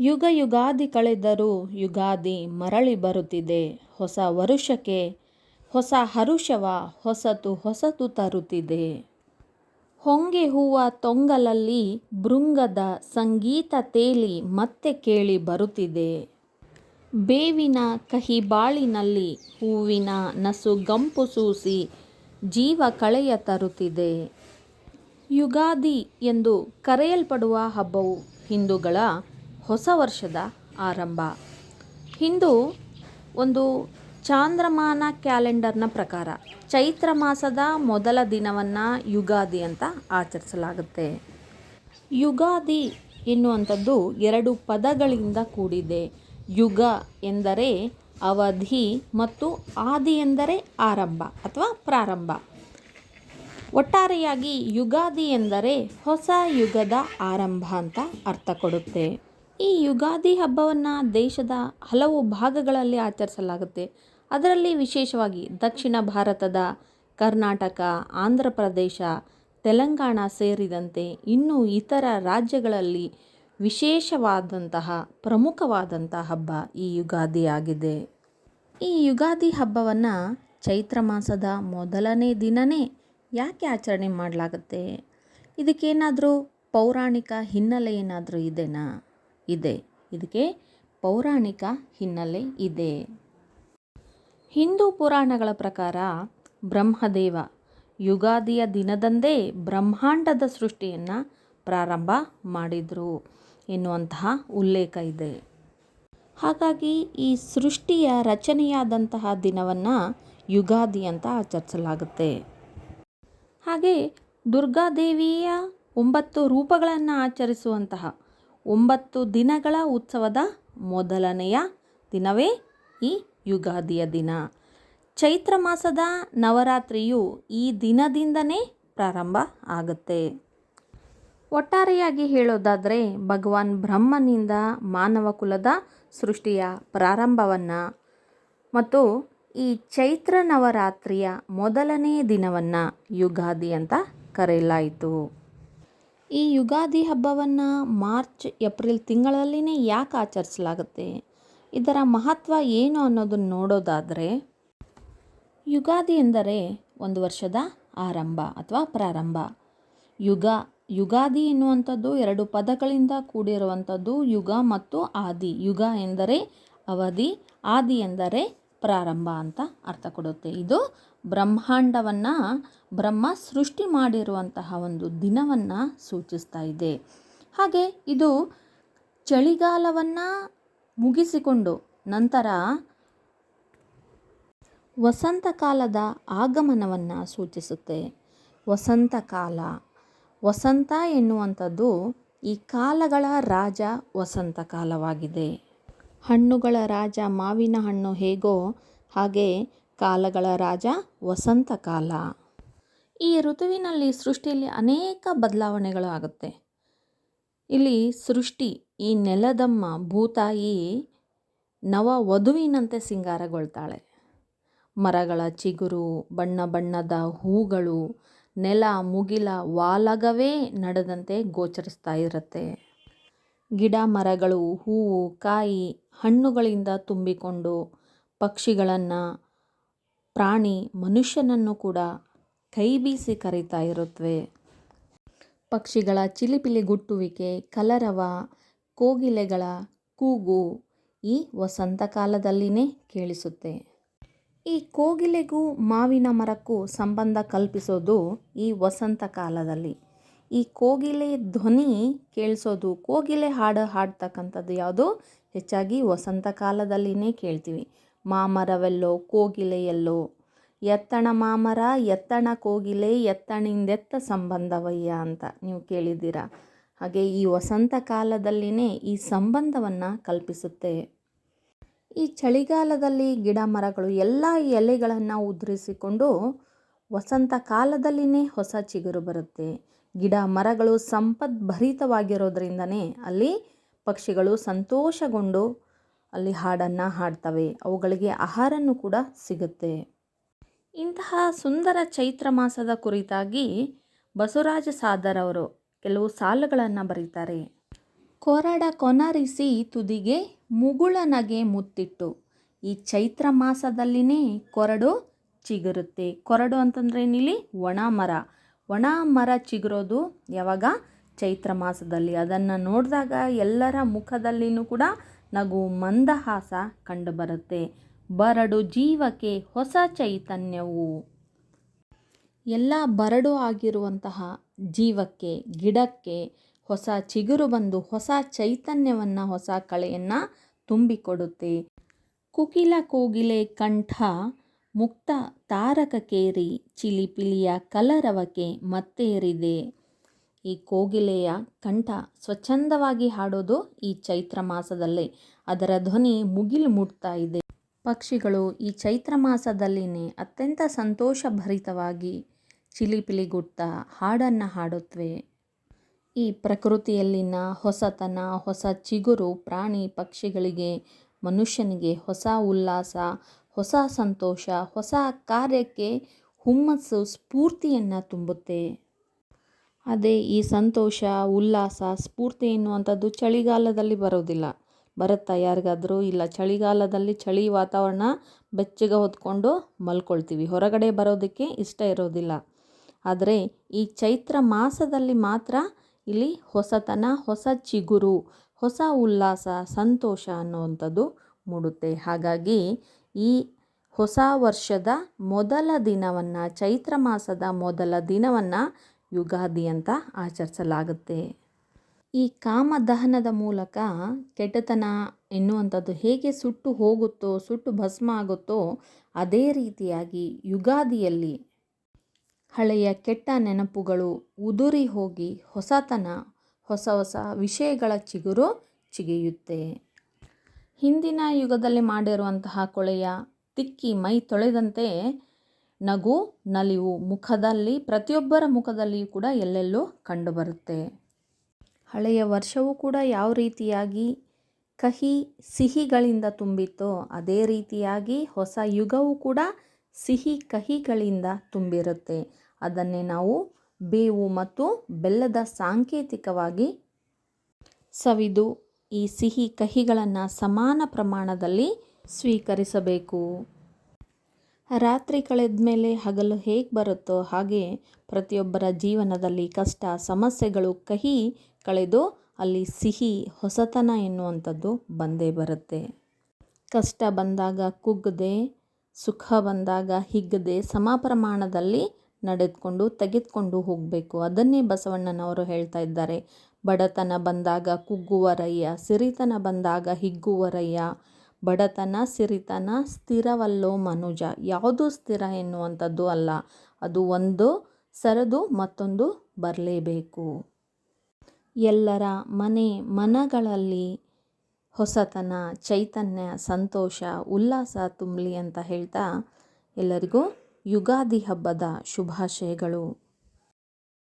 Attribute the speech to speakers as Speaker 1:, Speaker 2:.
Speaker 1: ಯುಗ ಯುಗಾದಿ ಕಳೆದರೂ ಯುಗಾದಿ ಮರಳಿ ಬರುತ್ತಿದೆ. ಹೊಸ ವರುಷಕ್ಕೆ ಹೊಸ ಹರುಷವ ಹೊಸತು ಹೊಸತು ತರುತ್ತಿದೆ. ಹೊಂಗೆ ಹೂವ ತೊಂಗಲಲ್ಲಿ ಭೃಂಗದ ಸಂಗೀತ ತೇಲಿ ಮತ್ತೆ ಕೇಳಿ ಬರುತ್ತಿದೆ. ಬೇವಿನ ಕಹಿ ಬಾಳಿನಲ್ಲಿ ಹೂವಿನ ನಸು ಗಂಪು ಸೂಸಿ ಜೀವ ಕಳೆಯ ತರುತ್ತಿದೆ. ಯುಗಾದಿ ಎಂದು ಕರೆಯಲ್ಪಡುವ ಹಬ್ಬವು ಹಿಂದೂಗಳ ಹೊಸ ವರ್ಷದ ಆರಂಭ. ಹಿಂದೂ ಒಂದು ಚಾಂದ್ರಮಾನ ಕ್ಯಾಲೆಂಡರ್ನ ಪ್ರಕಾರ ಚೈತ್ರ ಮಾಸದ ಮೊದಲ ದಿನವನ್ನು ಯುಗಾದಿ ಅಂತ ಆಚರಿಸಲಾಗುತ್ತೆ. ಯುಗಾದಿ ಎನ್ನುವಂಥದ್ದು ಎರಡು ಪದಗಳಿಂದ ಕೂಡಿದೆ. ಯುಗ ಎಂದರೆ ಅವಧಿ ಮತ್ತು ಆದಿ ಎಂದರೆ ಆರಂಭ ಅಥವಾ ಪ್ರಾರಂಭ. ಒಟ್ಟಾರೆಯಾಗಿ ಯುಗಾದಿ ಎಂದರೆ ಹೊಸ ಯುಗದ ಆರಂಭ ಅಂತ ಅರ್ಥ ಕೊಡುತ್ತೆ. ಈ ಯುಗಾದಿ ಹಬ್ಬವನ್ನು ದೇಶದ ಹಲವು ಭಾಗಗಳಲ್ಲಿ ಆಚರಿಸಲಾಗುತ್ತೆ. ಅದರಲ್ಲಿ ವಿಶೇಷವಾಗಿ ದಕ್ಷಿಣ ಭಾರತದ ಕರ್ನಾಟಕ, ಆಂಧ್ರ ಪ್ರದೇಶ, ತೆಲಂಗಾಣ ಸೇರಿದಂತೆ ಇನ್ನೂ ಇತರ ರಾಜ್ಯಗಳಲ್ಲಿ ವಿಶೇಷವಾದಂತಹ ಪ್ರಮುಖವಾದಂತಹ ಹಬ್ಬ ಈ ಯುಗಾದಿ ಆಗಿದೆ. ಈ ಯುಗಾದಿ ಹಬ್ಬವನ್ನು ಚೈತ್ರ ಮಾಸದ ಮೊದಲನೇ ದಿನವೇ ಯಾಕೆ ಆಚರಣೆ ಮಾಡಲಾಗುತ್ತೆ? ಇದಕ್ಕೇನಾದರೂ ಪೌರಾಣಿಕ ಹಿನ್ನೆಲೆ ಏನಾದರೂ ಇದೆನಾ? ಇದೆ. ಇದಕ್ಕೆ ಪೌರಾಣಿಕ ಹಿನ್ನೆಲೆ ಇದೆ. ಹಿಂದೂ ಪುರಾಣಗಳ ಪ್ರಕಾರ ಬ್ರಹ್ಮದೇವ ಯುಗಾದಿಯ ದಿನದಂದೇ ಬ್ರಹ್ಮಾಂಡದ ಸೃಷ್ಟಿಯನ್ನು ಪ್ರಾರಂಭ ಮಾಡಿದರು ಎನ್ನುವಂತಹ ಉಲ್ಲೇಖ ಇದೆ. ಹಾಗಾಗಿ ಈ ಸೃಷ್ಟಿಯ ರಚನೆಯಾದಂತಹ ದಿನವನ್ನು ಯುಗಾದಿ ಅಂತ ಆಚರಿಸಲಾಗುತ್ತೆ. ಹಾಗೆ ದುರ್ಗಾದೇವಿಯ ಒಂಬತ್ತು ರೂಪಗಳನ್ನು ಆಚರಿಸುವಂತಹ ಒಂಬತ್ತು ದಿನಗಳ ಉತ್ಸವದ ಮೊದಲನೆಯ ದಿನವೇ ಈ ಯುಗಾದಿಯ ದಿನ. ಚೈತ್ರ ಮಾಸದ ನವರಾತ್ರಿಯು ಈ ದಿನದಿಂದನೇ ಪ್ರಾರಂಭ ಆಗುತ್ತೆ. ಒಟ್ಟಾರೆಯಾಗಿ ಹೇಳೋದಾದರೆ ಭಗವಾನ್ ಬ್ರಹ್ಮನಿಂದ ಮಾನವ ಕುಲದ ಸೃಷ್ಟಿಯ ಪ್ರಾರಂಭವನ್ನು ಮತ್ತು ಈ ಚೈತ್ರ ನವರಾತ್ರಿಯ ಮೊದಲನೇ ದಿನವನ್ನು ಯುಗಾದಿ ಅಂತ ಕರೆಯಲಾಯಿತು. ಈ ಯುಗಾದಿ ಹಬ್ಬವನ್ನು ಮಾರ್ಚ್, ಏಪ್ರಿಲ್ ತಿಂಗಳಲ್ಲಿನೇ ಯಾಕೆ ಆಚರಿಸಲಾಗುತ್ತೆ? ಇದರ ಮಹತ್ವ ಏನು ಅನ್ನೋದನ್ನು ನೋಡೋದಾದರೆ, ಯುಗಾದಿ ಎಂದರೆ ಒಂದು ವರ್ಷದ ಆರಂಭ ಅಥವಾ ಪ್ರಾರಂಭ. ಯುಗ, ಯುಗಾದಿ ಎನ್ನುವಂಥದ್ದು ಎರಡು ಪದಗಳಿಂದ ಕೂಡಿರುವಂಥದ್ದು ಯುಗ ಮತ್ತು ಆದಿ. ಯುಗ ಎಂದರೆ ಅವಧಿ, ಆದಿ ಎಂದರೆ ಪ್ರಾರಂಭ ಅಂತ ಅರ್ಥ ಕೊಡುತ್ತೆ. ಇದು ಬ್ರಹ್ಮಾಂಡವನ್ನು ಬ್ರಹ್ಮ ಸೃಷ್ಟಿ ಮಾಡಿರುವಂತಹ ಒಂದು ದಿನವನ್ನು ಸೂಚಿಸ್ತಾ ಇದೆ. ಹಾಗೆ ಇದು ಚಳಿಗಾಲವನ್ನು ಮುಗಿಸಿಕೊಂಡು ನಂತರ ವಸಂತ ಕಾಲದ ಆಗಮನವನ್ನು ಸೂಚಿಸುತ್ತೆ. ವಸಂತ ಕಾಲ. ವಸಂತ ಎನ್ನುವಂಥದ್ದು ಈ ಕಾಲಗಳ ರಾಜ ವಸಂತ ಕಾಲವಾಗಿದೆ. ಹಣ್ಣುಗಳ ರಾಜ ಮಾವಿನ ಹಣ್ಣು ಹೇಗೋ ಹಾಗೆ ಕಾಲಗಳ ರಾಜ ವಸಂತ ಕಾಲ. ಈ ಋತುವಿನಲ್ಲಿ ಸೃಷ್ಟಿಯಲ್ಲಿ ಅನೇಕ ಬದಲಾವಣೆಗಳು ಆಗುತ್ತೆ. ಇಲ್ಲಿ ಸೃಷ್ಟಿ, ಈ ನೆಲದಮ್ಮ ಭೂತಾಯಿ ನವ ವಧುವಿನಂತೆ ಸಿಂಗಾರಗೊಳ್ತಾಳೆ. ಮರಗಳ ಚಿಗುರು, ಬಣ್ಣ ಬಣ್ಣದ ಹೂಗಳು, ನೆಲ, ಮುಗಿಲ, ವಾಲಗವೇ ನಡೆದಂತೆ ಗೋಚರಿಸ್ತಾ ಇರುತ್ತೆ. ಗಿಡ ಮರಗಳು, ಹೂವು, ಕಾಯಿ, ಹಣ್ಣುಗಳಿಂದ ತುಂಬಿಕೊಂಡು ಪಕ್ಷಿಗಳನ್ನು, ಪ್ರಾಣಿ, ಮನುಷ್ಯನನ್ನು ಕೂಡ ಕೈ ಬೀಸಿ ಕರೀತಾ ಇರುತ್ತವೆ ಪಕ್ಷಿಗಳ ಚಿಲಿಪಿಲಿ ಗುಟ್ಟುವಿಕೆ ಕಲರವ, ಕೋಗಿಲೆಗಳ ಕೂಗು ಈ ವಸಂತ ಕಾಲದಲ್ಲಿನೇ ಕೇಳಿಸುತ್ತೆ. ಈ ಕೋಗಿಲೆಗೂ ಮಾವಿನ ಮರಕ್ಕೂ ಸಂಬಂಧ ಕಲ್ಪಿಸೋದು ಈ ವಸಂತ ಕಾಲದಲ್ಲಿ. ಈ ಕೋಗಿಲೆ ಧ್ವನಿ ಕೇಳಿಸೋದು, ಕೋಗಿಲೆ ಹಾಡು ಹಾಡ್ತಕ್ಕಂಥದ್ದು ಯಾವುದು ಹೆಚ್ಚಾಗಿ ವಸಂತ ಕಾಲದಲ್ಲಿನೇ ಕೇಳ್ತೀವಿ. ಮಾಮರವೆಲ್ಲೋ, ಕೋಗಿಲೆಯೆಲ್ಲೋ, ಎತ್ತಣ ಮಾಮರ, ಎತ್ತಣ ಕೋಗಿಲೆ, ಎತ್ತಣಿಂದೆತ್ತ ಸಂಬಂಧವಯ್ಯ ಅಂತ ನೀವು ಕೇಳಿದ್ದೀರ? ಹಾಗೆ ಈ ವಸಂತ ಕಾಲದಲ್ಲಿನೇ ಈ ಸಂಬಂಧವನ್ನು ಕಲ್ಪಿಸುತ್ತೆ. ಈ ಚಳಿಗಾಲದಲ್ಲಿ ಗಿಡ ಮರಗಳು ಎಲ್ಲ ಎಲೆಗಳನ್ನು ಉದುರಿಸಿಕೊಂಡು ವಸಂತ ಕಾಲದಲ್ಲಿನೇ ಹೊಸ ಚಿಗುರು ಬರುತ್ತೆ. ಗಿಡ ಮರಗಳು ಸಂಪದ್ಭರಿತವಾಗಿರೋದ್ರಿಂದನೇ ಅಲ್ಲಿ ಪಕ್ಷಿಗಳು ಸಂತೋಷಗೊಂಡು ಅಲ್ಲಿ ಹಾಡನ್ನು ಹಾಡ್ತವೆ. ಅವುಗಳಿಗೆ ಆಹಾರನೂ ಕೂಡ ಸಿಗುತ್ತೆ. ಇಂತಹ ಸುಂದರ ಚೈತ್ರ ಮಾಸದ ಕುರಿತಾಗಿ ಬಸವರಾಜ ಸಾದರ್ ಅವರು ಕೆಲವು ಸಾಲುಗಳನ್ನು ಬರೀತಾರೆ. ಕೊರಡ ಕೊನರಿಸಿ ತುದಿಗೆ ಮುಗುಳನಗೆ ಮುತ್ತಿಟ್ಟು, ಈ ಚೈತ್ರ ಮಾಸದಲ್ಲಿನೇ ಕೊರಡು ಚಿಗುರುತ್ತೆ. ಕೊರಡು ಅಂತಂದ್ರೆ ಏನಿಲ್ಲಿ? ಒಣ ಮರ. ಒಣ ಮರ ಚಿಗುರೋದು ಯಾವಾಗ? ಚೈತ್ರ ಮಾಸದಲ್ಲಿ. ಅದನ್ನು ನೋಡಿದಾಗ ಎಲ್ಲರ ಮುಖದಲ್ಲಿನೂ ಕೂಡ ನಗು ಮಂದಹಾಸ ಕಂಡುಬರುತ್ತೆ. ಬರಡು ಜೀವಕ್ಕೆ ಹೊಸ ಚೈತನ್ಯವು. ಎಲ್ಲ ಬರಡು ಆಗಿರುವಂತಹ ಜೀವಕ್ಕೆ, ಗಿಡಕ್ಕೆ ಹೊಸ ಚಿಗುರು ಬಂದು ಹೊಸ ಚೈತನ್ಯವನ್ನು, ಹೊಸ ಕಳೆಯನ್ನು ತುಂಬಿಕೊಡುತ್ತೆ. ಕುಕಿಲ ಕೋಗಿಲೆ ಕಂಠ ಮುಕ್ತ ತಾರಕಕೇರಿ ಚಿಲಿಪಿಲಿಯ ಕಲರವಕೆ ಮತ್ತೇರಿದೆ. ಈ ಕೋಗಿಲೆಯ ಕಂಠ ಸ್ವಚ್ಛಂದವಾಗಿ ಹಾಡೋದು ಈ ಚೈತ್ರ ಮಾಸದಲ್ಲೇ. ಅದರ ಧ್ವನಿ ಮುಗಿಲು ಮುಟ್ತಾ ಇದೆ. ಪಕ್ಷಿಗಳು ಈ ಚೈತ್ರ ಮಾಸದಲ್ಲಿನೇ ಅತ್ಯಂತ ಸಂತೋಷಭರಿತವಾಗಿ ಚಿಲಿಪಿಲಿಗುಡ್ತಾ ಹಾಡನ್ನು ಹಾಡುತ್ತವೆ ಈ ಪ್ರಕೃತಿಯಲ್ಲಿನ ಹೊಸತನ, ಹೊಸ ಚಿಗುರು ಪ್ರಾಣಿ ಪಕ್ಷಿಗಳಿಗೆ ಮನುಷ್ಯನಿಗೆ ಹೊಸ ಉಲ್ಲಾಸ ಹೊಸ ಸಂತೋಷ, ಹೊಸ ಕಾರ್ಯಕ್ಕೆ ಹುಮ್ಮಸ್ಸು, ಸ್ಫೂರ್ತಿಯನ್ನು ತುಂಬುತ್ತೆ. ಅದೇ ಈ ಸಂತೋಷ, ಉಲ್ಲಾಸ, ಸ್ಫೂರ್ತಿ ಎನ್ನುವಂಥದ್ದು ಚಳಿಗಾಲದಲ್ಲಿ ಬರೋದಿಲ್ಲ. ಬರುತ್ತಾ ಯಾರಿಗಾದರೂ? ಇಲ್ಲ, ಚಳಿಗಾಲದಲ್ಲಿ ಚಳಿ ವಾತಾವರಣ ಬೆಚ್ಚಗೆ ಹೊತ್ಕೊಂಡು ಮಲ್ಕೊಳ್ತೀವಿ. ಹೊರಗಡೆ ಬರೋದಕ್ಕೆ ಇಷ್ಟ ಇರೋದಿಲ್ಲ. ಆದರೆ ಈ ಚೈತ್ರ ಮಾಸದಲ್ಲಿ ಮಾತ್ರ ಇಲ್ಲಿ ಹೊಸತನ, ಹೊಸ ಚಿಗುರು, ಹೊಸ ಉಲ್ಲಾಸ, ಸಂತೋಷ ಅನ್ನುವಂಥದ್ದು ಮೂಡುತ್ತೆ. ಹಾಗಾಗಿ ಈ ಹೊಸ ವರ್ಷದ ಮೊದಲ ದಿನವನ್ನು, ಚೈತ್ರ ಮಾಸದ ಮೊದಲ ದಿನವನ್ನು ಯುಗಾದಿ ಅಂತ ಆಚರಿಸಲಾಗುತ್ತೆ. ಈ ಕಾಮದಹನದ ಮೂಲಕ ಕೆಟ್ಟತನ ಎನ್ನುವಂಥದ್ದು ಹೇಗೆ ಸುಟ್ಟು ಹೋಗುತ್ತೋ, ಸುಟ್ಟು ಭಸ್ಮ ಆಗುತ್ತೋ, ಅದೇ ರೀತಿಯಾಗಿ ಯುಗಾದಿಯಲ್ಲಿ ಹಳೆಯ ಕೆಟ್ಟ ನೆನಪುಗಳು ಉದುರಿ ಹೋಗಿ ಹೊಸತನ, ಹೊಸ ಹೊಸ ವಿಷಯಗಳ ಚಿಗುರು ಚಿಗಿಯುತ್ತೆ. ಹಿಂದಿನ ಯುಗದಲ್ಲಿ ಮಾಡಿರುವಂತಹ ಕೊಳೆಯ ತಿಕ್ಕಿ ಮೈ ತೊಳೆದಂತೆ ನಗು, ನಲಿವು ಮುಖದಲ್ಲಿ, ಪ್ರತಿಯೊಬ್ಬರ ಮುಖದಲ್ಲಿಯೂ ಕೂಡ ಎಲ್ಲೆಲ್ಲೂ ಕಂಡುಬರುತ್ತೆ. ಹಳೆಯ ವರ್ಷವೂ ಕೂಡ ಯಾವ ರೀತಿಯಾಗಿ ಕಹಿ ಸಿಹಿಗಳಿಂದ ತುಂಬಿತ್ತೋ, ಅದೇ ರೀತಿಯಾಗಿ ಹೊಸ ಯುಗವೂ ಕೂಡ ಸಿಹಿ ಕಹಿಗಳಿಂದ ತುಂಬಿರುತ್ತೆ. ಅದನ್ನೇ ನಾವು ಬೇವು ಮತ್ತು ಬೆಲ್ಲದ ಸಾಂಕೇತಿಕವಾಗಿ ಸವಿದು ಈ ಸಿಹಿ ಕಹಿಗಳನ್ನು ಸಮಾನ ಪ್ರಮಾಣದಲ್ಲಿ ಸ್ವೀಕರಿಸಬೇಕು. ರಾತ್ರಿ ಕಳೆದ ಮೇಲೆ ಹಗಲು ಹೇಗೆ ಬರುತ್ತೋ ಹಾಗೆ ಪ್ರತಿಯೊಬ್ಬರ ಜೀವನದಲ್ಲಿ ಕಷ್ಟ, ಸಮಸ್ಯೆಗಳು, ಕಹಿ ಕಳೆದು ಅಲ್ಲಿ ಸಿಹಿ ಹೊಸತನ ಎನ್ನುವಂಥದ್ದು ಬಂದೇ ಬರುತ್ತೆ. ಕಷ್ಟ ಬಂದಾಗ ಕುಗ್ಗದೆ ಸುಖ ಬಂದಾಗ ಹಿಗ್ಗದೆ ಸಮ ಪ್ರಮಾಣದಲ್ಲಿ ನಡೆದುಕೊಂಡು, ತೆಗೆದುಕೊಂಡು ಹೋಗಬೇಕು. ಅದನ್ನೇ ಬಸವಣ್ಣನವರು ಹೇಳ್ತಾ ಇದ್ದಾರೆ. ಬಡತನ ಬಂದಾಗ ಕುಗ್ಗುವರಯ್ಯ, ಸಿರಿತನ ಬಂದಾಗ ಹಿಗ್ಗುವರಯ್ಯ, ಬಡತನ, ಸಿರಿತನ, ಸ್ಥಿರವಲ್ಲೋ ಮನುಜ. ಯಾವುದು ಸ್ಥಿರ ಎನ್ನುವಂಥದ್ದು ಅಲ್ಲ, ಅದು ಒಂದು ಸರದು ಮತ್ತೊಂದು ಬರಲೇಬೇಕು. ಎಲ್ಲರ ಮನೆ ಮನಗಳಲ್ಲಿ ಹೊಸತನ, ಚೈತನ್ಯ, ಸಂತೋಷ, ಉಲ್ಲಾಸ ತುಂಬಲಿ ಅಂತ ಹೇಳ್ತಾ ಎಲ್ಲರಿಗೂ ಯುಗಾದಿ ಹಬ್ಬದ ಶುಭಾಶಯಗಳು.